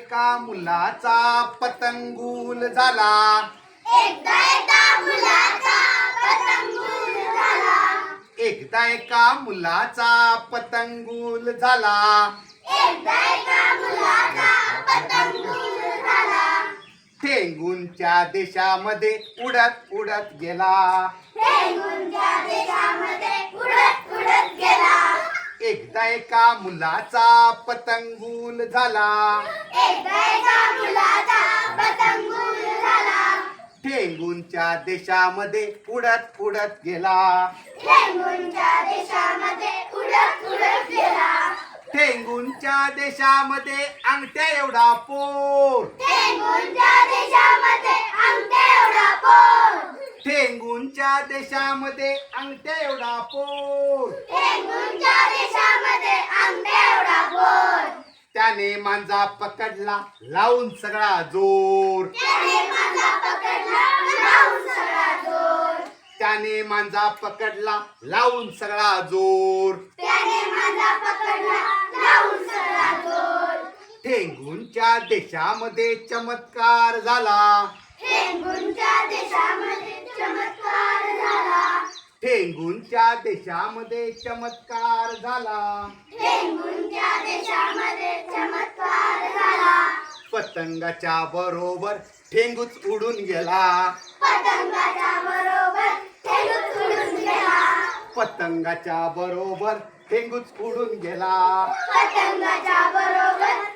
एका मुलाचा पतंगूल झाला. एकदा एका मुलाचा पतंगूल झाला. एकदा एका मुलाचा पतंगूल झाला. एकदा एका मुलाचा पतंगूल झाला. ठेंगूनच्या देशामध्ये उडत उडत गेला. देशामध्ये उडत उडत गेला एकदा एका मुलाचा पतंगूल झाला. ठेंगूनच्या देशामध्ये उडत उडत गेला. ठेंगूनच्या देशामध्ये अंगठ्या एवढा पोर. ठेंगूनच्या देशामध्ये अंगठ्या एवढा पोर हेंगूनच्या देशामध्ये अंगठ्या एवढा पोर त्याने मांजा पकडला लावून सगळा जोर. त्याने माझा पकडला लावून सगळा जोर. त्याने मांजा पकडला लावून सगळा जोर. ठेंगूनच्या देशामध्ये चमत्कार झाला. हेंगूनच्या देशामध्ये चमत्कार झाला. ठेंगूनच्या देशामध्ये चमत्कार झाला. पतंगाच्या बरोबर ठेंगूच उडून गेला. पतंगाच्या बरोबर ठेंगूच उडून गेला. पतंगाच्या बरोबर ठेंगूच उडून गेला. पतंगाच्या बरोबर